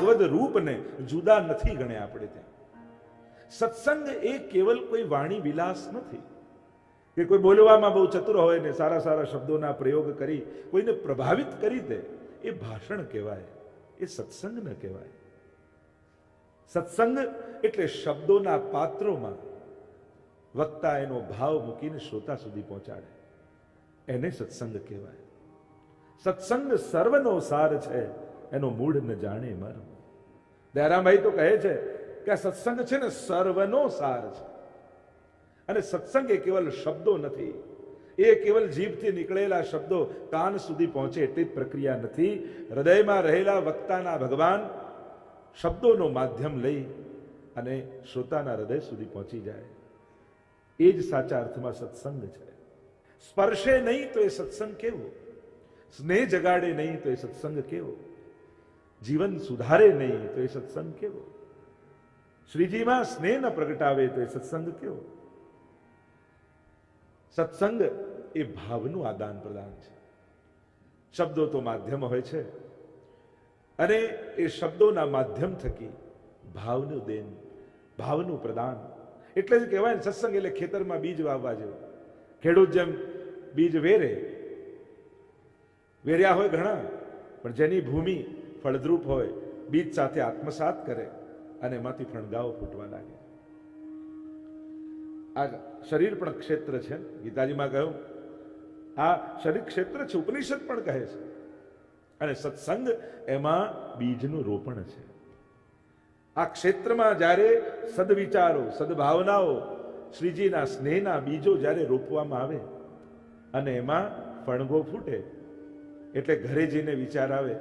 ભગવદ રૂપને જુદા નથી ગણ્યા આપણે ત્યાં. સત્સંગ એ કેવલ કોઈ વાણી વિલાસ નથી. કે કોઈ બોલવામાં બહુ ચતુર હોય ને સારા સારા શબ્દોના પ્રયોગ કરી, કોઈને પ્રભાવિત કરી દે, એ ભાષણ કહેવાય, એ સત્સંગ ન કહેવાય. સત્સંગ એટલે શબ્દોના પાત્રોમાં વક્તા એનો ભાવ મૂકીને શ્રોતા સુધી પહોંચાડે. એને સત્સંગ કહેવાય. સત્સંગ સર્વનો સાર છે. એનો મૂળ ન જાણે મારું. દયારામભાઈ તો કહે છે કે આ સત્સંગ છે ને સર્વનો સાર છે. અને સત્સંગ એ કેવલ શબ્દો નથી. એ કેવલ જીભથી નીકળેલા શબ્દો કાન સુધી પહોંચે એટલી જ પ્રક્રિયા નથી. હૃદયમાં રહેલા વક્તાના ભગવાન શબ્દોનો માધ્યમ લઈ અને શ્રોતાના હૃદય સુધી પહોંચી જાય. એ જ સાચા અર્થમાં સત્સંગ છે. સ્પર્શે નહીં તો એ સત્સંગ કેવો? સ્નેહ જગાડે નહીં તો એ સત્સંગ કેવો? જીવન સુધારે નહીં તો એ સત્સંગ કેવો? શ્રીજીમાં સ્નેહ ન પ્રગટાવે તો એ સત્સંગ કેવો? સત્સંગ એ ભાવનું આદાન પ્રદાન છે. શબ્દો તો માધ્યમ હોય છે. અને એ શબ્દોના માધ્યમ થકી ભાવનું દેન, ભાવનું પ્રદાન. એટલે જ કહેવાય ને, સત્સંગ એટલે ખેતરમાં બીજ વાવવા જેવું. ખેડૂત જેમ બીજ વેરે, વેર્યા હોય ઘણા, પણ જેની ભૂમિ ફળદ્રુપ હોય, બીજ સાથે આત્મસાત કરે અને એમાંથી ફણગાઓ ફૂટવા લાગે. આ શરીર પણ ક્ષેત્ર છે. ગીતાજીમાં કહ્યું, આ શરીર ક્ષેત્ર છે, ઉપનિષદ પણ કહે છે. અને સત્સંગ એમાં બીજનું રોપણ છે. આ ક્ષેત્રમાં જ્યારે સદવિચારો, સદભાવનાઓ, શ્રીજીના સ્નેહના બીજો જ્યારે રોપવામાં આવે અને એમાં ફણગો ફૂટે, એટલે ઘરે જઈને વિચાર આવે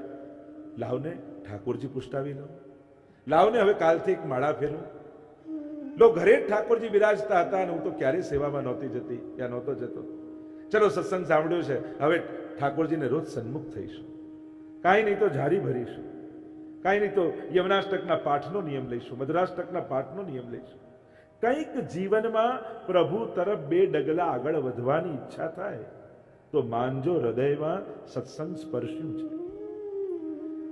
લાવને ઠાકોરજી પુષ્ટાવી લો. લાવને હવે કાલથી એક માળા ફેરવું. લો, ઘરે જ ઠાકોરજી બિરાજતા હતા અને હું તો ક્યારેય સેવામાં નહોતી જતી, ત્યાં નહોતો જતો. ચલો, સત્સંગ સાંભળ્યો છે. હવે ઠાકોરજીને રોજ સન્મુખ થઈશું. કાંઈ નહીં તો જારી ભરીશું. કાંઈ નહીં તો યમનાષ્ટકના પાઠનો નિયમ લઈશું મધરાષ્ટકના પાઠનો નિયમ લઈશું. કંઈક જીવનમાં પ્રભુ તરફ બે ડગલા આગળ વધવાની ઈચ્છા થાય, તો માનજો હૃદયમાં સત્સંગ સ્પર્શ્યું છે.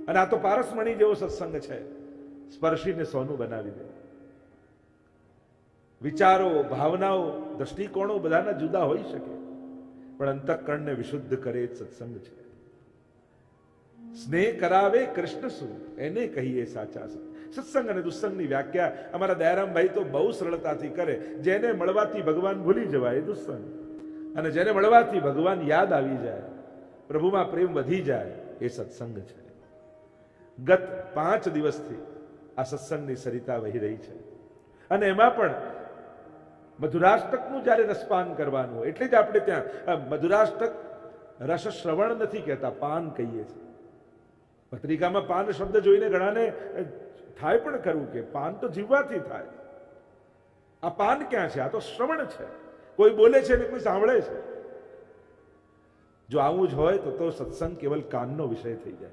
અને આ તો પારસમણી જેવો સત્સંગ છે. સ્પર્શીને સોનું બનાવી દે. વિચારો, ભાવનાઓ, દ્રષ્ટિકોણો બધાના જુદા હોઈ શકે. પણ અંતઃકરણને વિશુદ્ધ કરે એ સત્સંગ છે. સ્નેહ કરાવે કૃષ્ણ શું? એને કહીએ સાચા સત્ સત્સંગ અને દુસ્સંગની વ્યાખ્યા અમારા દયારામભાઈ તો બહુ સરળતાથી કરે. જેને મળવાથી ભગવાન ભૂલી જવાય એ દુસ્સંગ. અને જેને મળવાથી ભગવાન યાદ આવી જાય, પ્રભુમાં પ્રેમ વધી જાય એ સત્સંગ છે. ગત પાંચ દિવસથી આ સત્સંગની સરિતા વહી રહી છે. અને એમાં પણ મધુરાષ્ટકનું જ્યારે રસપાન કરવાનું એટલે જ આપણે ત્યાં મધુરાષ્ટક રસ શ્રવણ નથી કહેતા, પાન કહીએ છીએ. પત્રિકામાં પાન શબ્દ જોઈને ઘણાને થાય પણ ખરું કે પાન તો જીવવાથી થાય. આ પાન ક્યાં છે? આ તો શ્રવણ છે. કોઈ બોલે છે ને કોઈ સાંભળે છે. જો આવું જ હોય તો તો સત્સંગ કેવલ કાનનો વિષય થઈ જાય.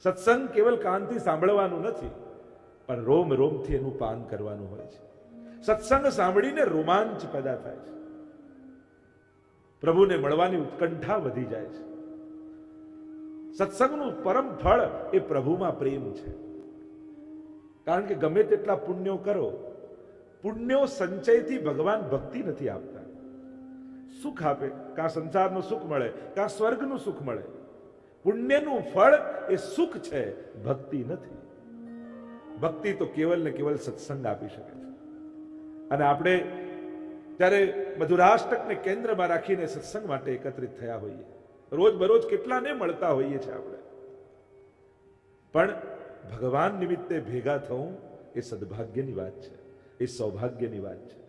સત્સંગ કેવલ કાનથી સાંભળવાનું નથી, પણ રોમ રોમથી એનું પાન કરવાનું હોય છે. સત્સંગ સાંભળીને રોમાંચ પેદા થાય છે. પ્રભુને મળવાની ઉત્કંઠા વધી જાય છે. સત્સંગનું પરમ ફળ એ પ્રભુમાં પ્રેમ છે. કારણ કે ગમે તેટલા પુણ્યો કરો, પુણ્યો સંચયથી ભગવાન ભક્તિ નથી આપતા. સુખ આપે, કાં સંસારનું સુખ મળે, કાં સ્વર્ગનું સુખ મળે. પુણ્યનું ફળ એ સુખ છે, ભક્તિ નથી. ભક્તિ તો કેવલ ને કેવલ સત્સંગ આપી શકે છે. અને આપણે ત્યારે મધુરાષ્ટકને કેન્દ્રમાં રાખીને સત્સંગ માટે એકત્રિત થયા હોઈએ, રોજ બરોજ કેટલાને મળતા હોઈએ છીએ આપણે. પણ ભગવાન નિમિત્તે ભેગા થવું એ સદભાગ્યની વાત છે, એ સૌભાગ્યની વાત છે.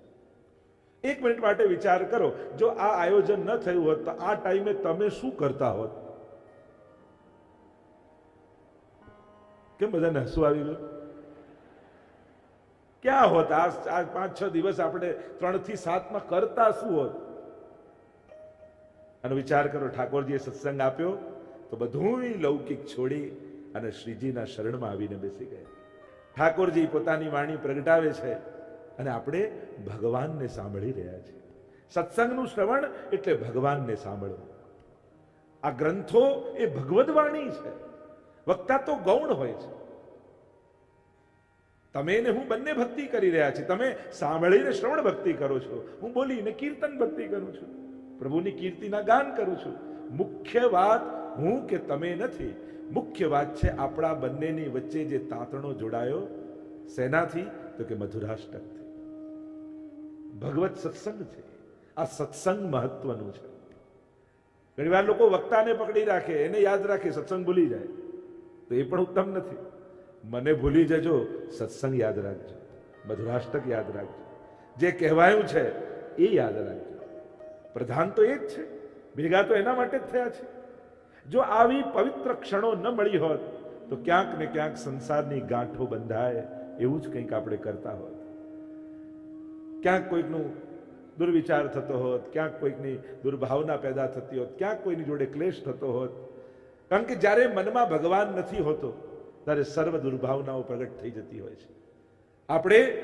એક મિનિટ માટે વિચાર કરો, જો આ આયોજન ન થયું હોત તો આ ટાઈમે તમે શું કરતા હોત? કેમ બધાને હસવું આવી ગયું ક્યાં હોત? આ પાંચ, છ દિવસ આપણે ત્રણથી સાતમાં કરતા શું હોત? અને વિચાર કરો, ઠાકોરજીએ સત્સંગ આપ્યો તો બધું લૌકિક છોડી અને શ્રીજીના શરણમાં આવીને બેસી ગયા. ઠાકોરજી પોતાની વાણી પ્રગટાવે છે અને આપણે ભગવાનને સાંભળી રહ્યા છીએ. સત્સંગનું શ્રવણ એટલે ભગવાનને સાંભળવું. આ ગ્રંથો એ ભગવદ વાણી છે. વક્તા તો ગૌણ હોય છે. તમે ને હું બંને ભક્તિ કરી રહ્યા છીએ. તમે સાંભળીને શ્રવણ ભક્તિ કરો છો. હું બોલીને કીર્તન ભક્તિ કરું છું. પ્રભુની કીર્તિના ગાન કરું છું. મુખ્ય વાત હું કે તમે નથી. મુખ્ય વાત છે આપણા બંનેની વચ્ચે જે તાંતણો જોડાયો શેનાથી તો કે મધુરાષ્ટકથી ભગવત સત્સંગ છે. આ સત્સંગ મહત્વનું છે. ઘણીવાર લોકો વક્તાને પકડી રાખે, એને યાદ રાખે, સત્સંગ ભૂલી જાય. તો એ પણ ઉત્તમ નથી. મને ભૂલી જજો, સત્સંગ યાદ રાખજો, મધુરાષ્ટક યાદ રાખજો. જે કહેવાયું છે, એ યાદ રાખજો. પ્રધાન તો એ જ છે, ભેગા તો એના માટે જ થયા છે. જો આવી પવિત્ર ક્ષણો ન મળી હોત, તો ક્યાંક ને ક્યાંક સંસારની ગાંઠો બંધાય, એવું જ કંઈક આપણે કરતા હોત. ક્યાંક કોઈકનું દુર્વિચાર થતો હોત, ક્યાંક કોઈકની દુર્ભાવના પેદા થતી હોત, ક્યાંક કોઈની જોડે ક્લેશ થતો હોત કારણ કે જ્યારે મનમાં ભગવાન નથી હોતો, ત્યારે સર્વ દુર્ભાવનાઓ પ્રગટ થઈ જતી હોય છે. આપણે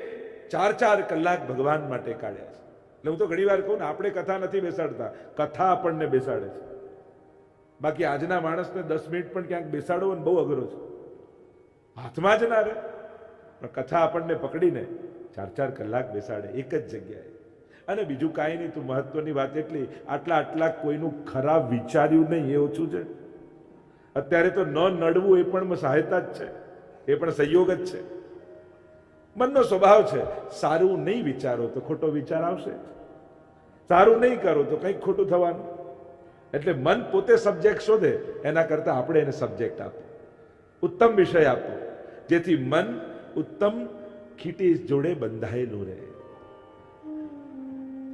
ચાર ચાર કલાક ભગવાન માટે કાઢ્યા છે. એટલે હું તો ઘણી વાર કહું ને, આપણે કથા નથી બેસાડતા, કથા આપણને બેસાડે છે. બાકી આજના માણસને દસ મિનિટ પણ ક્યાંક બેસાડવો ને બહુ અઘરો છે. હાથમાં જ ના રહે. પણ કથા આપણને પકડીને ચાર ચાર કલાક બેસાડે, એક જ જગ્યાએ. અને બીજું કાંઈ નહીં, તું મહત્વની વાત એટલી, આટલા આટલા કોઈનું ખરાબ વિચાર્યું નહીં, એ ઓછું છે. અત્યારે તો ન નડવું એ પણ સહાયતા જ છે. એ પણ સહયોગ જ છે. મનનો સ્વભાવ છે, સારું નહીં વિચારો તો ખોટો વિચાર આવશે. સારું નહીં કરો તો કંઈક ખોટું થવાનું. એટલે મન પોતે સબ્જેક્ટ શોધે, એના કરતાં આપણે એને સબ્જેક્ટ આપો ઉત્તમ વિષય આપો, જેથી મન ઉત્તમ ખીટી જોડે બંધાયેલું રહે.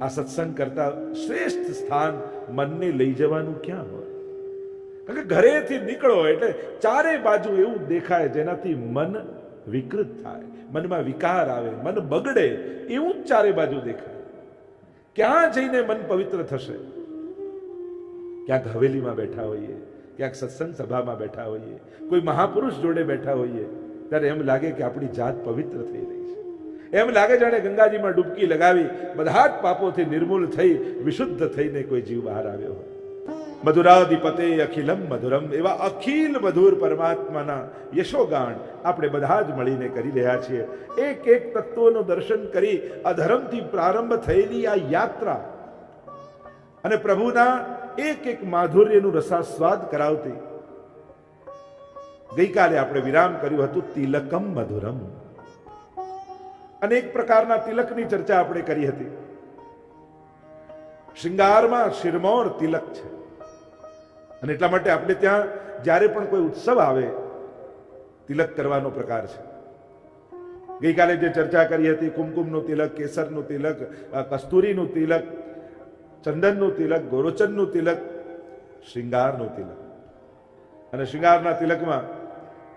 આ સત્સંગ કરતા શ્રેષ્ઠ સ્થાન મનને લઈ જવાનું ક્યાં હોય? કે ઘરેથી નીકળો એટલે ચારે બાજુ એવું દેખાય જેનાથી મન વિકૃત થાય. મનમાં વિકાર આવે, મન બગડે, એવું જ ચારે બાજુ દેખાય. ક્યાં જઈને મન પવિત્ર થશે? ક્યાંક હવેલીમાં બેઠા હોઈએ, ક્યાંક સત્સંગ સભામાં બેઠા હોઈએ, કોઈ મહાપુરુષ જોડે બેઠા હોઈએ, ત્યારે એમ લાગે કે આપણી જાત પવિત્ર થઈ રહી છે. એમ લાગે જાણે ગંગાજીમાં ડૂબકી લગાવી, બધા જ પાપોથી નિર્મૂલ થઈ, વિશુદ્ધ થઈને કોઈ જીવ બહાર આવ્યો હોય. મધુરાધિપતે અખિલમ મધુરમ એવા અખિલ મધુર પરમાત્માના યશોગાન આપણે બધા જ મળીને કરી રહ્યા છીએ. એક એક તત્વોનું દર્શન કરી અધર્મથી પ્રારંભ થયેલી આ યાત્રા. અને પ્રભુના એક એક માધુર્યનું રસાસ્વાદ કરાવતી. ગઈકાલે આપણે વિરામ કર્યું હતું તિલકમ મધુરમ. અનેક પ્રકારના તિલકની ચર્ચા આપણે કરી હતી. શૃંગારમાં શિરમોર તિલક છે. અને એટલા માટે આપણે ત્યાં જ્યારે પણ કોઈ ઉત્સવ આવે, તિલક કરવાનો પ્રકાર છે. ગઈકાલે જે ચર્ચા કરી હતી, કુમકુમનું તિલક, કેસરનું તિલક કસ્તુરીનું તિલક, ચંદનનું તિલક, ગોરોચનનું તિલક, શૃંગારનું તિલક. અને શૃંગારના તિલકમાં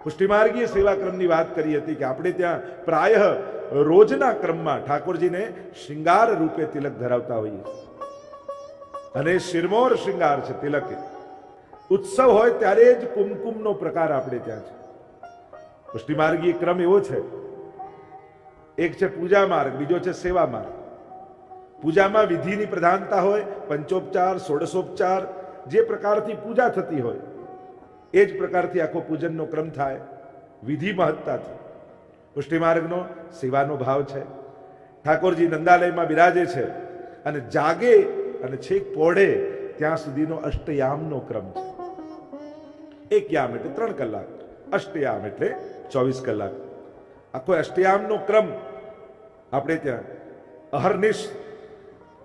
પુષ્ટિમાર્ગીય સેવા ક્રમની વાત કરી હતી કે આપણે ત્યાં પ્રાય રોજના ક્રમમાં ઠાકોરજીને શૃંગાર રૂપે તિલક ધરાવતા હોઈએ અને શિરમોર શૃંગાર છે તિલક. ઉત્સવ હોય ત્યારે જ કુમકુમનો પ્રકાર આપણે ત્યાં છે. પુષ્ટિમાર્ગીય ક્રમ એવો છે. એક છે પૂજા માર્ગ, બીજો છે સેવા માર્ગ. પૂજામાં વિધિની પ્રધાનતા હોય, પંચોપચાર, ષોડશોપચાર, જે પ્રકારથી પૂજા થતી હોય, એ જ પ્રકારથી આખો પૂજનનો ક્રમ થાય. વિધિ મહત્તાથી. પુષ્ટિમાર્ગનો સેવાનો ભાવ છે. ઠાકોરજી નંદાલયમાં બિરાજે છે અને જાગે અને છેક પોઢે ત્યાં સુધીનો અષ્ટયામનો ક્રમ છે. એક યામ એટલે ત્રણ કલાક, અષ્ટયામ એટલે ચોવીસ કલાક. આખો અષ્ટયામનો ક્રમ આપણે ત્યાં અહર્નિશ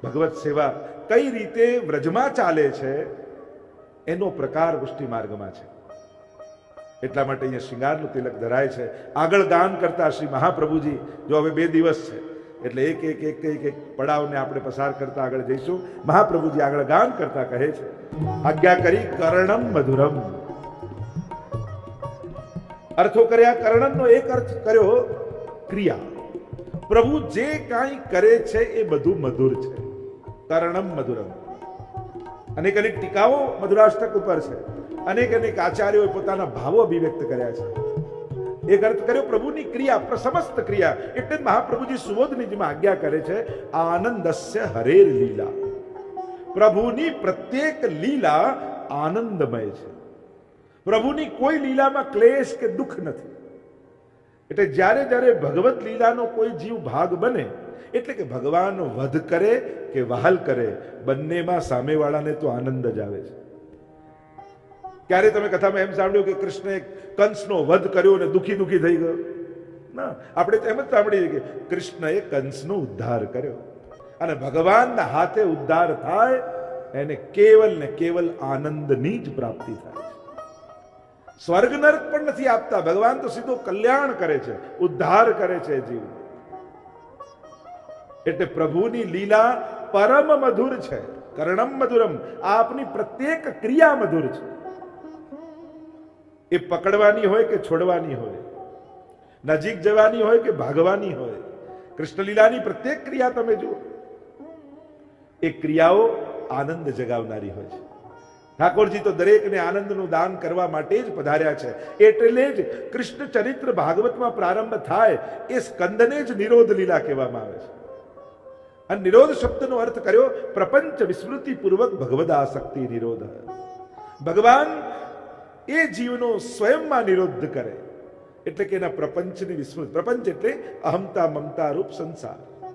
ભગવત સેવા કઈ રીતે વ્રજમાં ચાલે છે એનો પ્રકાર વૃષ્ટિ માર્ગમાં છે. એટલા માટે અહીંયા શિંગારનું તિલક ધરાય છે. આગળ દાન કરતા શ્રી મહાપ્રભુજી, જો હવે બે દિવસ છે, એટલે એક એક એક એક એક પડાવને આપણે પસાર કરતા આગળ જઈશું. મહાપ્રભુજી આગળ ગાન કરતા કહે છે, આજ્ઞા કરી કર્ણમ મધુરમ. અર્થો કર્યા, કર્ણનનો એક અર્થ કર્યો, ક્રિયા. પ્રભુ જે કાંઈ કરે છે એ બધું મધુર છે. કર્ણમ મધુરમ. અનેક અનેક ટીકાઓ મધુરાષ્ટક ઉપર છે. અનેક અનેક આચાર્યોએ પોતાના ભાવો અભિવ્યક્ત કર્યા છે. એક અર્થ કર્યો, પ્રભુની ક્રિયા સમસ્ત ક્રિયા, એટલે મહાપ્રભુજી મહાપ્રભુજી સુબોધનીજીમાં આજ્ઞા કરે છે, આનંદસ્ય હરેર લીલા. પ્રભુની પ્રત્યેક લીલા આનંદમય છે. પ્રભુની કોઈ લીલામાં ક્લેશ કે દુઃખ નથી. એટલે જ્યારે જ્યારે ભગવત લીલાનો કોઈ જીવ ભાગ બને, એટલે કે ભગવાન વધ કરે કે વહાલ કરે, બંનેમાં સામેવાળાને તો આનંદ જ આવે છે. ક્યારે તમે કથામાં એમ સાંભળ્યું કે કૃષ્ણે કંસનો વધ કર્યો અને દુઃખી દુઃખી થઈ ગયો? ના, આપણે તો એમ જ સાંભળીએ કે કૃષ્ણએ કંસનો ઉદ્ધાર કર્યો. અને ભગવાનના હાથે ઉદ્ધાર થાય, એને કેવલ ને કેવલ આનંદની જ પ્રાપ્તિ થાય છે. સ્વર્ગ નરક પણ નથી આપતા ભગવાન તો સીધો કલ્યાણ કરે છે, ઉદ્ધાર કરે છે જીવ. એટલે પ્રભુની લીલા પરમ મધુર છે, કર્ણમ મધુરમ, આપની પ્રત્યેક ક્રિયા મધુર છે. એ પકડવાની હોય કે છોડવાની હોય? નજીક જવાની હોય કે ભાગવાની હોય? કૃષ્ણલીલાની પ્રત્યેક ક્રિયા તમે જુઓ. એ ક્રિયાઓ આનંદ જગાવનારી હોય છે. ઠાકોરજી તો દરેકને આનંદનું દાન કરવા માટે જ પધાર્યા છે. એટલે જ કૃષ્ણ ચરિત્ર ભાગવતમાં પ્રારંભ થાય એ સ્કંદને જ નિરોધ લીલા કહેવામાં આવે છે. અને નિરોધ શબ્દનો અર્થ કર્યો, પ્રપંચ વિસ્મૃતિપૂર્વક ભગવદાસક્તિ નિરોધ. ભગવાન એ જીવનો સ્વયંમાં નિરોધ કરે. એટલે કે એના પ્રપંચની વિસ્મૃતિ, પ્રપંચ એટલે અહમતા મમતા રૂપ સંસાર.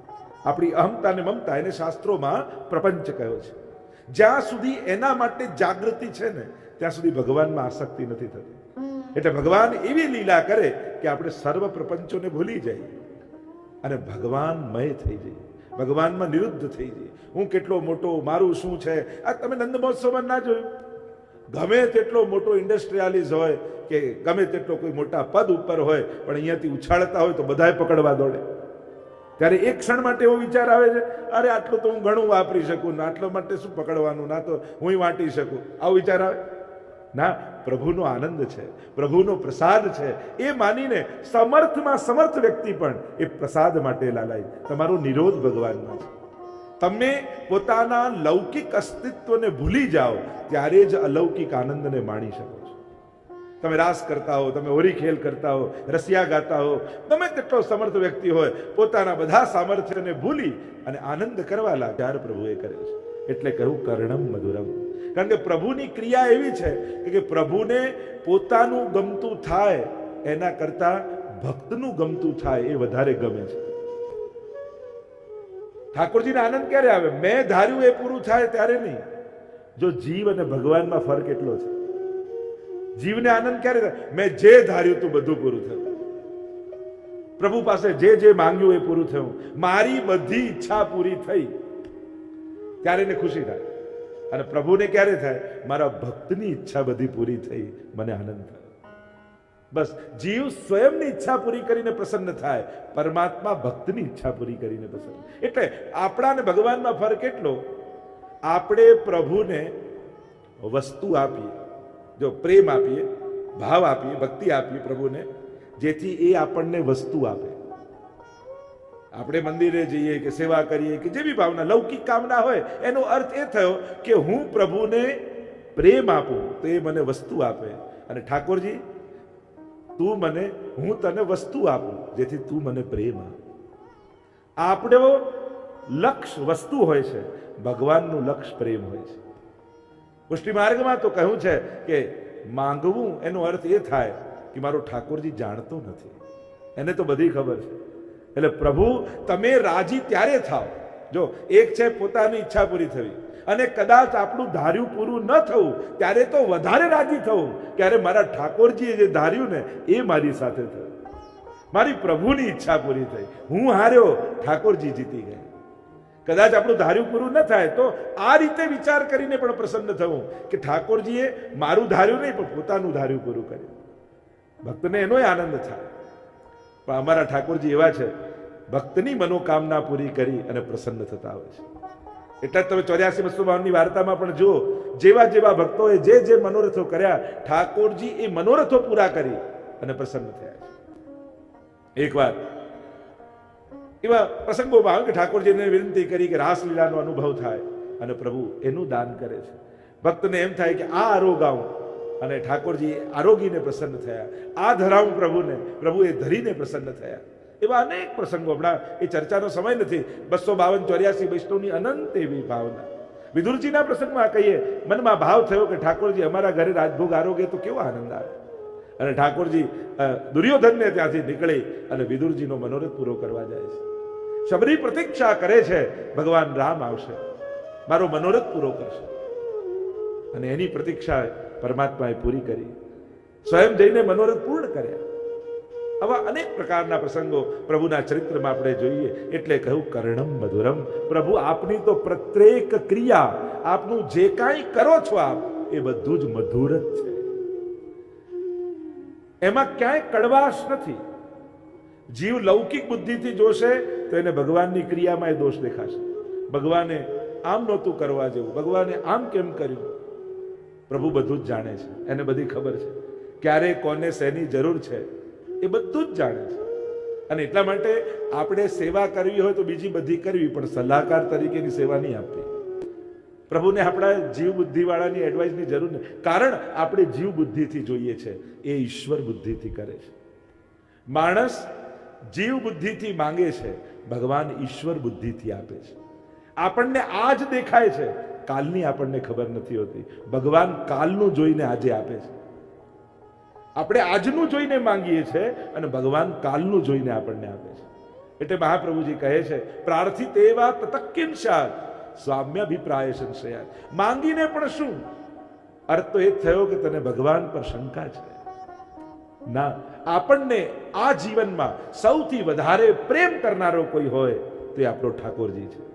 આપણી અહમતા ને મમતા એને શાસ્ત્રોમાં પ્રપંચ કહ્યો છે. જ્યાં સુધી એના માટે જાગૃતિ છે ને ત્યાં સુધી ભગવાનમાં આસક્તિ નથી થતી. એટલે ભગવાન એવી લીલા કરે કે આપણે સર્વ પ્રપંચોને ભૂલી જઈએ અને ભગવાનમય થઈ જઈએ. ભગવાનમાં નિરુદ્ધ થઈ જઈએ. હું કેટલો મોટો મારું શું છે? આ તમે નંદ મહોત્સવમાં ના જોયું? ગમે તેટલો મોટો ઇન્ડસ્ટ્રીયાલિસ્ટ હોય કે ગમે તેટલો કોઈ મોટા પદ ઉપર હોય પણ અહીંયાથી ઉછાળતા હોય તો બધાય પકડવા દોડે. ત્યારે એક ક્ષણ માટે એવો વિચાર આવે છે, અરે, આટલું તો હું ઘણું વાપરી શકું, ને આટલા માટે શું પકડવાનું, ના તો હું વાંટી શકું. આવો વિચાર આવે? ના, પ્રભુનો આનંદ છે, પ્રભુનો પ્રસાદ છે. એ માનીને સમર્થમાં સમર્થ વ્યક્તિ પણ એ પ્રસાદ માટે લાલાય તમારો નિરોધ ભગવાનમાં છે. તમે પોતાના લૌકિક અસ્તિત્વને ભૂલી જાઓ, ત્યારે જ અલૌકિક આનંદને માણી શકો. તમે રાસ કરતા હો, તમે હોરી ખેલ કરતા હો, રસિયા ગાતા હો તમે કેટલો સમર્થ વ્યક્તિ હોય, પોતાના બધા સામર્થ્યને ભૂલી અને આનંદ કરવા લાગ્યા પ્રભુએ કર્યો છે. એટલે કહ્યું, કર્ણમ મધુરમ. કારણ કે પ્રભુની ક્રિયા એવી છે કે પ્રભુને પોતાનું ગમતું થાય, એના કરતા ભક્તનું ગમતું થાય એ વધારે ગમે છે. ઠાકોરજીને આનંદ ક્યારે આવે? મેં ધાર્યું એ પૂરું થાય ત્યારે નહીં. જો જીવ અને ભગવાનમાં ફરક એટલો છે જીવને આનંદ ક્યારે થાય? મેં જે ધાર્યું તું બધું પૂરું થયું. પ્રભુ પાસે જે જે માંગ્યું એ પૂરું થયું. મારી બધી ઈચ્છા પૂરી થઈ. ત્યારે એને ખુશી થાય. અને પ્રભુને ક્યારે થાય? મારા ભક્તની ઈચ્છા બધી પૂરી થઈ. મને આનંદ થાય. બસ, જીવ સ્વયંની ઈચ્છા પૂરી કરીને પ્રસન્ન થાય. પરમાત્મા ભક્તની ઈચ્છા પૂરી કરીને પ્રસન્ન એટલે આપણા ને ભગવાનમાં ફરક એટલો, આપણે પ્રભુને વસ્તુ આપીએ. જો પ્રેમ આપીએ, ભાવ આપીએ, ભક્તિ આપીએ પ્રભુને, જેથી એ આપણને વસ્તુ આપે. આપણે મંદિરે જઈએ કે સેવા કરીએ કે જે બી ભાવના, લૌકિક કામના હોય, એનો અર્થ એ થયો કે હું પ્રભુને પ્રેમ આપું, તો એ મને વસ્તુ આપે. અને ઠાકોરજી, તું મને, હું તને વસ્તુ આપું, જેથી તું મને પ્રેમ આપ. આપણો લક્ષ્ય વસ્તુ હોય છે, ભગવાનનું લક્ષ્ય પ્રેમ હોય છે. પુષ્ટિ માર્ગમાં તો કહ્યું છે કે માંગવું એનો અર્થ એ થાય કે મારો ઠાકોરજી જાણતો નથી. એને તો બધી ખબર છે. એટલે પ્રભુ, તમે રાજી ત્યારે થાવ જો એક છે પોતાની ઈચ્છા પૂરી થવી અને કદાચ આપણું ધાર્યું પૂરું ન થવું, ત્યારે તો વધારે રાજી થવું. ક્યારે મારા ઠાકોરજીએ જે ધાર્યું ને એ મારી સાથે થયું. મારી પ્રભુની ઈચ્છા પૂરી થઈ. હું હાર્યો, ઠાકોરજી જીતી ગયા. કદાચ આપણું ધાર્યું પૂરું ન થાય તો આ રીતે વિચાર કરીને પણ પ્રસન્ન થવું કે ઠાકોરજીએ મારું ધાર્યું નહીં, પણ પોતાનું ધાર્યું પૂરું કર્યું. ભક્તને એનોય આનંદ થાય. પણ અમારા ઠાકોરજી એવા છે, ભક્તની મનોકામના પૂરી કરી અને પ્રસન્ન થતા હોય છે. એટલે તમે ચોર્યાસી બસો ભાવની વાર્તામાં પણ જુઓ, જેવા જેવા ભક્તોએ જે જે મનોરથો કર્યા, ઠાકોરજી એ મનોરથો પૂરા કરી અને પ્રસન્ન થયા છે. એકવાર એવા પ્રસંગોમાં આવે કે ઠાકોરજીને વિનંતી કરી કે રાસલીલાનો અનુભવ થાય અને પ્રભુ એનું દાન કરે છે. ભક્તને એમ થાય કે આ આરોગાઉં અને ઠાકોરજી આરોગીને પ્રસન્ન થયા. આ ધરાવું પ્રભુને. પ્રભુ એ ધરીને પ્રસન્ન થયા. એવા અનેક પ્રસંગો હમણાં એ ચર્ચાનો સમય નથી. બસો બાવન ચોર્યાસી વૈષ્ણવની અનંત એવી ભાવના. વિદુરજીના પ્રસંગમાં કહીએ, મનમાં ભાવ થયો કે ઠાકોરજી અમારા ઘરે રાજભોગ આરોગ્ય તો કેવો આનંદ આવે? અને ઠાકોરજી દુર્યોધનને ત્યાંથી નીકળી અને વિદુરજીનો મનોરથ પૂરો કરવા જાય છે. શબરી પ્રતીક્ષા કરે છે, ભગવાન રામ આવશે. મારો મનોરથ પૂરો કરશે. અને એની પ્રતીક્ષા પરમાત્માએ પૂરી કરી. સ્વયં જઈને મનોરથ પૂર્ણ કર્યા. આવા અનેક પ્રકારના પ્રસંગો પ્રભુના ચરિત્રમાં આપણે જોઈએ. એટલે કહ્યું, કર્ણમ મધુરમ, પ્રભુ આપની તો પ્રત્યેક ક્રિયા, આપનું જે કાંઈ કરો છો આપ, એ બધું જ મધુર જ છે. એમાં ક્યાંય કડવાશ નથી. જીવ લૌકિક બુદ્ધિથી જોશે તો એને ભગવાનની ક્રિયામાં એ દોષ દેખાશે. ભગવાને આમ નહોતું કરવા જેવું. ભગવાને આમ કેમ કર્યું? પ્રભુ બધું જ જાણે છે. એને બધી ખબર છે. ક્યારે કોને શેની જરૂર છે, એ બધું જ જાણે છે. અને એટલા માટે આપણે સેવા કરવી હોય તો બીજી બધી કરવી, પણ સલાહકાર તરીકેની સેવા નહીં આપવી. પ્રભુને આપણા જીવ બુદ્ધિવાળાની એડવાઇસની જરૂર નહીં. કારણ આપણે જીવ બુદ્ધિથી જોઈએ છે. એ ઈશ્વર બુદ્ધિથી કરે છે. માણસ જીવ બુદ્ધિથી માંગે છે, ભગવાન ઈશ્વર બુદ્ધિથી આપે છે. આપણને આજ દેખાય છે, કાલની આપણને ખબર નથી હોતી. ભગવાન કાલનું જોઈને આજે આપે છે. આપણે આજનું જોઈને માંગીએ છીએ અને ભગવાન કાલનું જોઈને આપણને આપે છે. એટલે મહાપ્રભુજી કહે છે પ્રાર્થિત એવા તતક્કિન શાત સ્વામ્યાભિપ્રાય સંશયા માંગીને પણ શું? અર્થ તો એ થયો કે તને ભગવાન પર શંકા છે. ના આપણને આ જીવનમાં સૌથી વધારે પ્રેમ કરનારો કોઈ હોય તો એ આપણો ઠાકોરજી છે.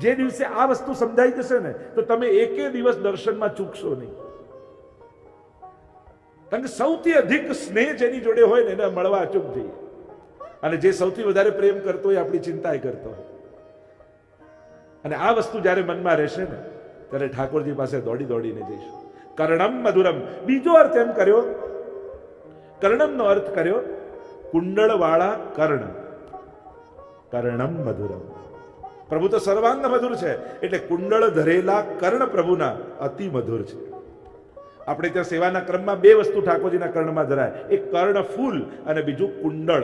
જે દિવસે આ વસ્તુ સમજાઈ જશે ને, તો તમે એકે દિવસ દર્શનમાં ચૂકશો નહીં. કારણ કે સૌથી અધિક સ્નેહ જેની જોડે હોય ને, એને મળવા અચૂક જઈએ. અને જે સૌથી વધારે પ્રેમ કરતો હોય આપણી ચિંતા કરતો હોય. અને આ વસ્તુ જ્યારે મનમાં રહેશે ને, ત્યારે ઠાકોરજી પાસે દોડી દોડીને જઈશું. કર્ણમ મધુરમ. બીજો અર્થ એમ કર્યો કર્ણમનો અર્થ કર્યો કુંડળવાળા કર્ણ કર્ણમ મધુરમ પ્રભુ તો સર્વાંગ મધુર છે. એટલે કુંડળ ધરેલા કર્ણ પ્રભુના અતિ મધુર છે. આપણે ત્યાં સેવાના ક્રમમાં બે વસ્તુ ઠાકોરજીના કર્ણમાં ધરાય. એક કર્ણ ફૂલ અને બીજું કુંડળ.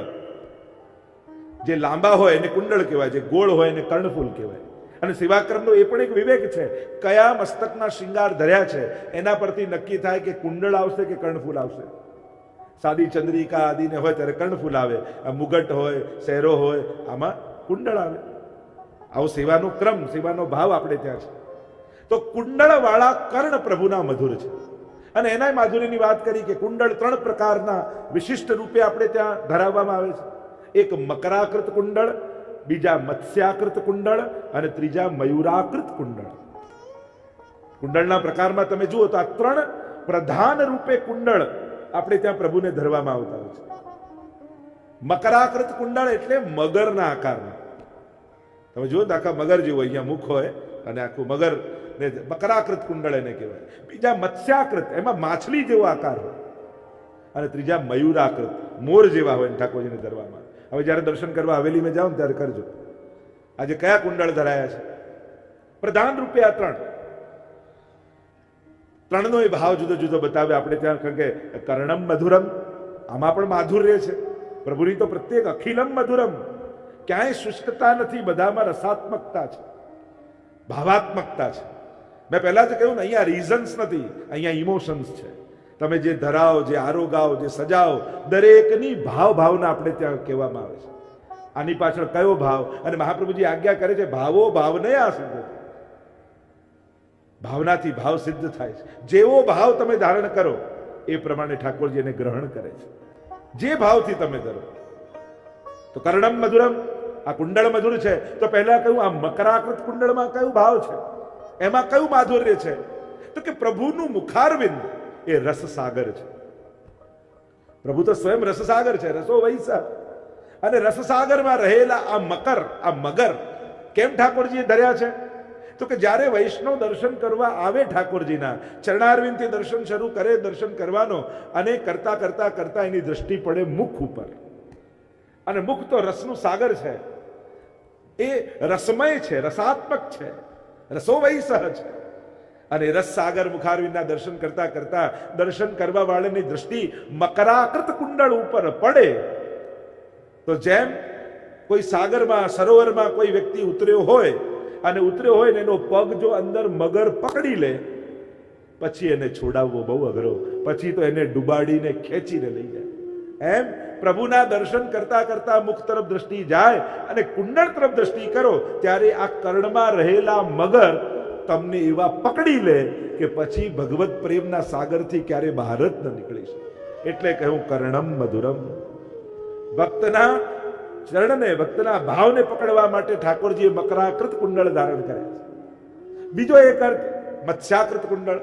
જે લાંબા હોય એને કુંડળ કહેવાય, જે ગોળ હોય એને કર્ણફૂલ કહેવાય. અને સેવાક્રમનો એ પણ એક વિવેક છે. કયા મસ્તકના શિંગાર ધર્યા છે, એના પરથી નક્કી થાય કે કુંડળ આવશે કે કર્ણફૂલ આવશે. સાદી ચંદ્રિકા આદિને હોય ત્યારે કર્ણફૂલ આવે. આ મુગટ હોય, શેરો હોય, આમાં કુંડળ આવે. આવો સેવાનો ક્રમ, સેવાનો ભાવ આપણે ત્યાં છે. તો કુંડળવાળા કર્ણ પ્રભુના મધુર છે. અને એનાય માધુરીની વાત કરી કે કુંડળ ત્રણ પ્રકારના વિશિષ્ટ રૂપે આપણે ત્યાં ધરાવવામાં આવે છે. એક મકરાકૃત કુંડળ, બીજા મત્સ્યાકૃત કુંડળ અને ત્રીજા મયુરાકૃત કુંડળ. કુંડળના પ્રકારમાં તમે જુઓ તો આ ત્રણ પ્રધાન રૂપે કુંડળ આપણે ત્યાં પ્રભુને ધરવામાં આવતા હોય છે. મકરાકૃત કુંડળ એટલે મગરના આકારના તમે જુઓ આખા મગર જેવું અહીંયા મુખ હોય અને આખું મગર ને મકરાકૃત કુંડળ એને કહેવાય. બીજા મત્સ્યાકૃત, એમાં માછલી જેવો આકાર હોય. અને ત્રીજા મયુરાકૃત, મોર જેવા હોય ઠાકોરજીને ધરવામાં. હવે જ્યારે દર્શન કરવા હવેલીમાં જાઓ ને ત્યારે કરજો. આજે કયા કુંડળ ધરાયા છે? પ્રધાન રૂપે આ ત્રણ. ત્રણનો એ ભાવ જુદો જુદો બતાવે. આપણે ત્યાં કારણ કે કર્ણમ મધુરમ, આમાં પણ માધુર્ય છે. પ્રભુની તો પ્રત્યેક અખિલમ મધુરમ. ક્યાંય શુષ્કતા નથી, બધામાં રસાત્મકતા છે. ભાવાત્મકતા છે. મેં પહેલાં જ કહ્યું ને, અહીંયા રીઝન્સ નથી, અહીંયા ઇમોશન્સ છે. તમે જે ધરાવો, જે આરોગાઓ જે સજાઓ દરેકની ભાવ ભાવના આપણે ત્યાં કહેવામાં આવે છે. આની પાછળ કયો ભાવ? અને મહાપ્રભુજી આજ્ઞા કરે છે, ભાવો, ભાવને આ સિદ્ધ થાય. ભાવનાથી ભાવ સિદ્ધ થાય છે. જેવો ભાવ તમે ધારણ કરો, એ પ્રમાણે ઠાકોરજી એને ગ્રહણ કરે છે. જે ભાવથી તમે ધરો તો કર્ણમ મધુરમ, આ કુંડળ મધુર છે. તો પહેલા કહ્યું, આ મકરાકૃત કુંડળમાં કયું ભાવ છે? એમાં કયું માધુર્ય છે? તો કે પ્રભુનું મુખારવિંદ એ રસસાગર છે. પ્રભુ તો સ્વયં રસસાગર છે, રસો વૈસા અને રસસાગરમાં રહેલા આ મકર, આ મગર, કેમ ઠાકોરજીએ ધર્યા છે? તો કે જ્યારે વૈષ્ણવ દર્શન કરવા આવે ઠાકોરજીના, ચરણારવિંદથી દર્શન શરૂ કરે, દર્શન કરવાનો, અને કરતા કરતા કરતા એની દ્રષ્ટિ પડે મુખ ઉપર. અને મુખ તો રસનું સાગર છે. એ રસમય છે, રસાત્મક છે. રસોવય વૈસહ છે. અને રસ સાગર મુખારવિંદના દર્શન કરતા કરતા દર્શન કરવા વાળાની દ્રષ્ટિ મકરાકૃત કુંડળ ઉપર પડે. તો જેમ કોઈ સાગરમાં, સરોવરમાં કોઈ વ્યક્તિ ઉતર્યો હોય અને ઉતર્યો હોય ને એનો પગ જો અંદર મગર પકડી લે, પછી એને છોડાવવો બહુ અઘરો. પછી તો એને ડુબાડીને ખેંચીને લઈ જાય. એમ પ્રભુના દર્શન કરતા કરતા મુખ તરફ દ્રષ્ટિ જાય અને કુંડળ તરફ દ્રષ્ટિ કરો, ત્યારે આ કર્ણમાં રહેલા મગર તમને એવા પકડી લે કે પછી ભગવત પ્રેમના સાગરથી ક્યારે બહાર જ ન નીકળી શકે. એટલે કહ્યું કર્ણમ મધુરમ. ભક્તના ચરણને, ભક્તના ભાવને પકડવા માટે ઠાકોરજીએ મકરાકૃત કુંડળ ધારણ કર્યા છે. બીજો એક અર્થ, મત્સ્યાકૃત કુંડળ.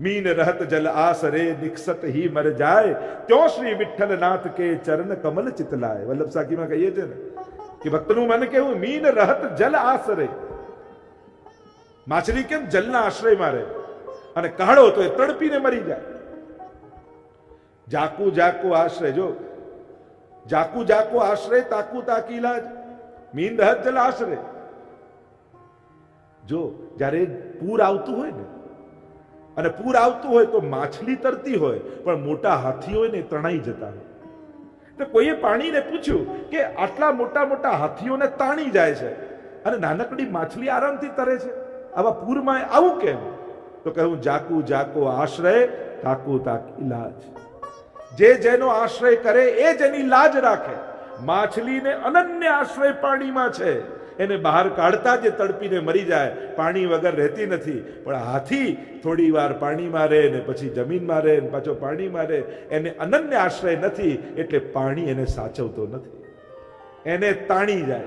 મીન રહત જલ આસરે નિક્ષત હી મર જાય. ત્યો શ્રી વિઠ્ઠલનાથ કે ચરણ કમલ ચિતલાય. વલ્લભ સાકીમાં કહીએ છે ને કે ભક્તનું મન કેવું? મીન રહત જલ આસરે. માછલી કેમ જલના આશ્રય મારે અને કાઢો તો એ તડપીને મરી જાય. જાકુ જાકુ આશ્રય. જો જાકુ જાકુ આશ્રય તાકુ તાકી લાજ મીન રહત જલ આશ્રય જો જ્યારે પૂર આવતું હોય ને, અને પૂર આવતું હોય તો માછલી તરતી હોય, પણ મોટા હાથી હોય ને તણાઈ જતા હોય. તો કોઈએ પાણીને પૂછ્યું કે આટલા મોટા મોટા હાથીઓને તાણી જાય છે, અને નાનકડી માછલી આરામથી તરે છે, આવા પૂરમાં આવું કેમ? તો કહ્યું, જાકુ જાકો આશ્રય તાકુ તાકી લાજ જે જેનો આશ્રય કરે એ જેની લાજ રાખે. માછલીને અનન્ય આશ્રય પાણીમાં છે. એને બહાર કાઢતા જે તડપીને મરી જાય. પાણી વગર રહેતી નથી. પણ હાથી થોડી વાર પાણીમાં રહે ને પછી જમીનમાં રહે ને પાછો પાણીમાં રહે. એને અનન્ય આશ્રય નથી, એટલે પાણી એને સાચવતો નથી. એને તાણી જાય.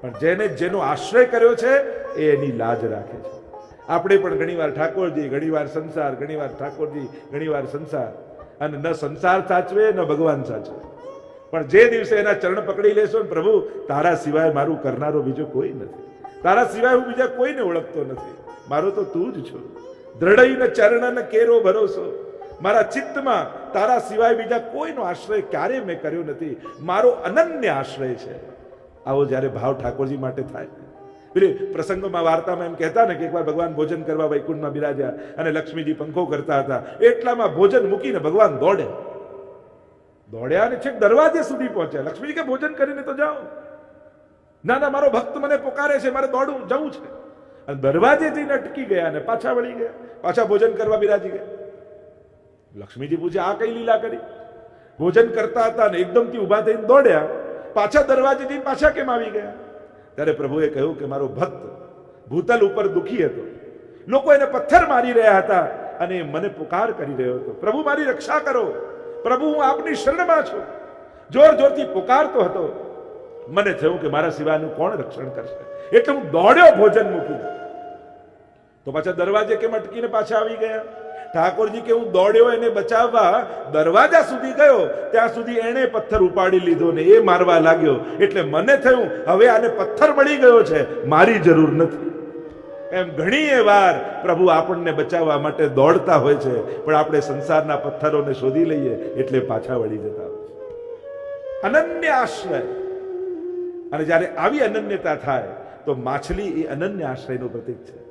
પણ જેને જેનો આશ્રય કર્યો છે, એ એની લાજ રાખે છે. આપણે પણ ઘણીવાર ઠાકોરજી, ઘણીવાર સંસાર, ઘણીવાર ઠાકોરજી, ઘણીવાર સંસાર. અને ન સંસાર સાચવે, ન ભગવાન સાચવે. પણ જે દિવસે એના ચરણ પકડી લેશો ને પ્રભુ, તારા સિવાય મારું કરનારો બીજો કોઈ નથી. તારા સિવાય હું બીજા કોઈને ઓળખતો નથી. મારો તો તું જ છો. દ્રઢઈને ચરણને કેરો ભરોસો. મારા ચિત્તમાં તારા સિવાય બીજા કોઈનો આશ્રય ક્યારેય મેં કર્યો નથી. મારો અનન્ય આશ્રય છે. આવો જ્યારે ભાવ ઠાકોરજી માટે થાય. પેલી પ્રસંગોમાં વાર્તામાં એમ કહેતા ને કે એકવાર ભગવાન ભોજન કરવા વૈકુંઠમાં બિરાજ્યા અને લક્ષ્મીજી પંખો કરતા હતા. એટલામાં ભોજન મૂકીને ભગવાન દોડે. દોડ્યા અને છેક દરવાજે સુધી પહોંચ્યા. લક્ષ્મીજી કે, ભોજન કરીને તો જાઓ. ના ના, મારો ભક્ત મને પોકારે છે, મારે દોડવું, જવું છે. અને દરવાજે જઈને અટકી ગયા અને પાછા વળી ગયા. પાછા ભોજન કરવા બિરાજી ગયા. લક્ષ્મીજી પૂછે, આ કઈ લીલા કરી? ભોજન કરતા હતા ને એકદમથી ઊભા થઈને દોડ્યા. પાછા દરવાજે જઈને પાછા કેમ આવી ગયા? ત્યારે પ્રભુએ કહ્યું કે મારો ભક્ત ભૂતલ ઉપર દુખી હતો. લોકો એને પથ્થર મારી રહ્યા હતા અને મને પુકાર કરી રહ્યો હતો. પ્રભુ, મારી રક્ષા કરો. પ્રભુ, હું આપની શરણમાં છું. જોર જોરથી પુકારતો હતો. મને થયું કે મારા સિવાયનું કોણ રક્ષણ કરશે? એટલે હું દોડ્યો ભોજન મૂકી તો પાછા દરવાજે કેમ અટકીને પાછા આવી ગયા? ઠાકોરજી કે હું દોડ્યો એને બચાવવા દરવાજા સુધી ગયો, ત્યાં સુધી એણે પથ્થર ઉપાડી લીધો ને એ મારવા લાગ્યો. એટલે મને થયું, હવે આને પથ્થર મળી ગયો છે, મારી જરૂર નથી. એમ ઘણી વાર પ્રભુ આપણને બચાવવા માટે દોડતા હોય છે, પણ આપણે સંસારના પથ્થરોને શોધી લઈએ, એટલે પાછા વળી જતા હોય છે. અનન્ય આશ્રય. અને જ્યારે આવી અનન્યતા થાય, તો માછલી એ અનન્ય આશ્રયનું પ્રતીક છે.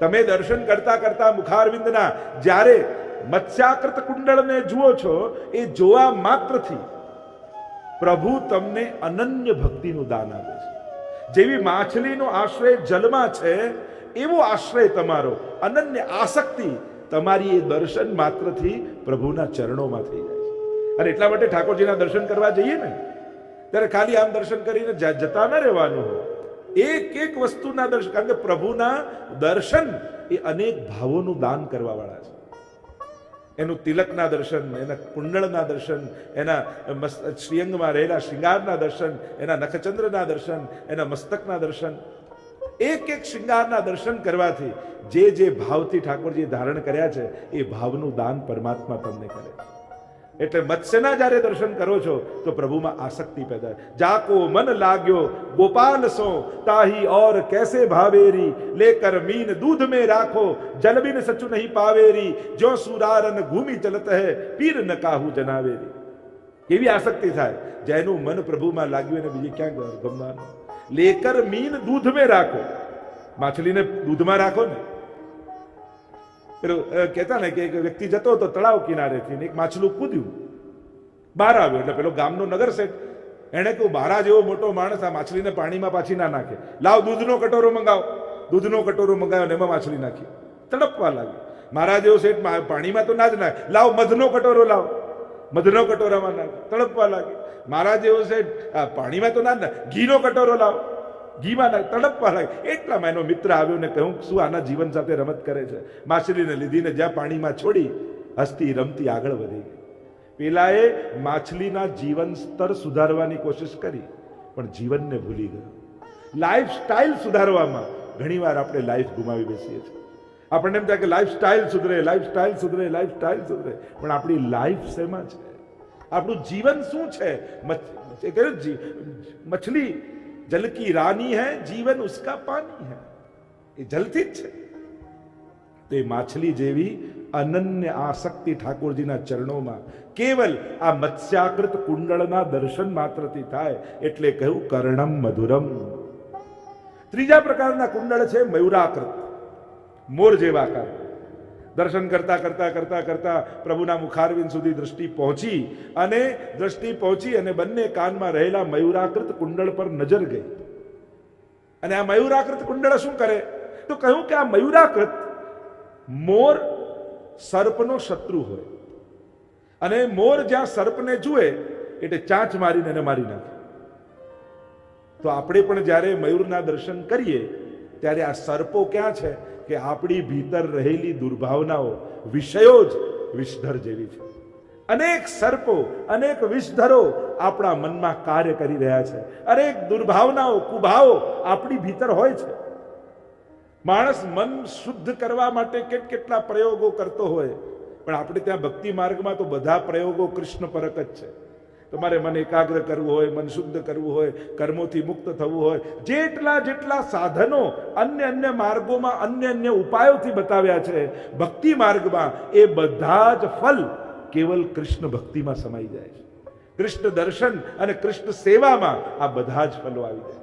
તમે દર્શન કરતા કરતા મુખારવિંદના જ્યારે મત્સ્યાકૃત કુંડળને જુઓ છો, એ જોવા માત્રથી પ્રભુ તમને અનન્ય ભક્તિનું દાન આપે છે. જેવી માછલીનો આશ્રય જલમાં છે, એવો આશ્રય તમારો, અનન્ય આસક્તિ તમારી એ દર્શન માત્રથી પ્રભુના ચરણોમાં થઈ જાય છે. અને એટલા માટે ઠાકોરજીના દર્શન કરવા જઈએ ને? ત્યારે ખાલી આમ દર્શન કરીને જતા ન રહેવાનું હોય એક એક વસ્તુના દર્શન કારણ કે પ્રભુના દર્શન એ અનેક ભાવોનું દાન કરવા વાળા છે. એનું તિલકના દર્શન, એના કુંડળના દર્શન, એના શ્રીઅંગમાં રહેલા શૃંગારના દર્શન, એના નખચંદ્રના દર્શન, એના મસ્તકના દર્શન. એક એક શૃંગારના દર્શન કરવાથી જે જે ભાવથી ઠાકોરજી ધારણ કર્યા છે, એ ભાવનું દાન પરમાત્મા તમને કરે. છે એટલે મત્સ્યના જ્યારે દર્શન કરો છો, તો પ્રભુમાં આસક્તિ પેદા જાકો મન લાગ્યો, ગોપાલ સો, તાહી ઓર કેસે ભાવેરી? લેકર મીન દૂધ મે રાખો જલબિન સચુ નહીં પાવેરી? જો સુરારન ઘૂમી ચલત હે, પીર ન કાહુ જનાવેરી? એવી આસક્તિ થાય? જેનું મન પ્રભુમાં લાગ્યું એને બીજી ક્યાં ગમવાનું લેકર મીન દૂધ મે રાખો. માછલીને દૂધમાં રાખો ને. પેલું કહેતા ને કે એક વ્યક્તિ જતો હતો તળાવ કિનારેથી એક માછલું કૂદ્યું. બહાર આવ્યું, એટલે પેલો ગામનો નગર શેઠ, એણે કહ્યું બારા જેવો મોટો માણસ આ માછલીને પાણીમાં પાછી ના નાખે. લાવ દૂધનો કટોરો મંગાવો. દૂધનો કટોરો મંગાવ્યો ને એમાં માછલી નાખી. તડપવા લાગી મારા જેવો શેઠ પાણીમાં તો ના જ નાખે. લાવ મધનો કટોરો લાવ. મધનો કટોરામાં નાખ તડપવા લાગી મારા જેવો શેઠ પાણીમાં તો ના જ નાખે. ઘીનો કટોરો લાવ. ઘીમાં તડપવા લાગે એટલામાં એનો મિત્ર આવ્યો ને કહ્યું શું આના જીવન સાથે રમત કરે છે? માછલીને લીધીને જ્યાં પાણીમાં છોડી હસ્તી રમતી આગળ વધી ગઈ. પેલાએ માછલીના જીવન સ્તર સુધારવાની કોશિશ કરી, પણ જીવનને ભૂલી ગયો. લાઈફ સ્ટાઇલ સુધારવામાં ઘણીવાર આપણે લાઈફ ગુમાવી બેસીએ છીએ. આપણને એમ થાય કે લાઈફ સ્ટાઇલ સુધરે લાઈફ સ્ટાઇલ સુધરે લાઈફ સ્ટાઇલ સુધરે. પણ આપણી લાઈફ શેમાં છે? આપણું જીવન શું છે? મછલી જલ કી રાની હૈ જીવન ઉસકા પાની હૈ એ જલથી જ છે તો એ માછલી જેવી અનન્ય આસક્તિ ઠાકોરજીના ચરણોમાં કેવલ આ મત્સ્યાકૃત કુંડળના દર્શન માત્રથી થાય એટલે કહ્યું કર્ણમ મધુરમ ત્રીજા પ્રકારના કુંડળ છે મયુરાકૃત મોર જેવા આકાર દર્શન કરતા કરતા કરતા કરતા પ્રભુના મુખારવિંદ સુધી દ્રષ્ટિ પહોંચી અને દ્રષ્ટિ પહોંચી અને બંને કાનમાં રહેલા મયુરાકૃત કુંડળ પર નજર ગઈ. અને આ મયુરાકૃત કુંડળ શું કરે? તો કહ્યું કે આ મયુરાકૃત મોર સર્પનો શત્રુ હોય. અને મોર જ્યાં સર્પને જુએ એટલે ચાંચ મારીને એને મારી નાખે. તો આપણે પણ જ્યારે મયુરના દર્શન કરીએ, ત્યારે આ સર્પો ક્યાં છે? કે આપણી ભીતર રહેલી દુર્ભાવનાઓ વિષયો જ વિષધર જેવી છે. અનેક સર્પો, અનેક વિષધરો આપણા મનમાં કાર્ય કરી રહ્યા છે. અનેક દુર્ભાવનાઓ, કુભાવો આપણી ભીતર હોય છે. માણસ મન શુદ્ધ કરવા માટે કેટ કેટલા પ્રયોગો કરતો હોય, પણ આપણે ત્યાં ભક્તિ માર્ગમાં તો બધા પ્રયોગો કૃષ્ણ પરક જ છે. તમારે મન એકાગ્ર કરવું હોય, મન શુદ્ધ કરવું હોય, કર્મોથી મુક્ત થવું હોય, જેટલા જેટલા સાધનો અન્ય અન્ય માર્ગોમાં અન્ય અન્ય ઉપાયોથી બતાવ્યા છે, ભક્તિ માર્ગમાં એ બધા જ ફલ કેવલ કૃષ્ણ ભક્તિમાં સમાઈ જાય છે. કૃષ્ણ દર્શન અને કૃષ્ણ સેવામાં આ બધા જ ફલો આવી જાય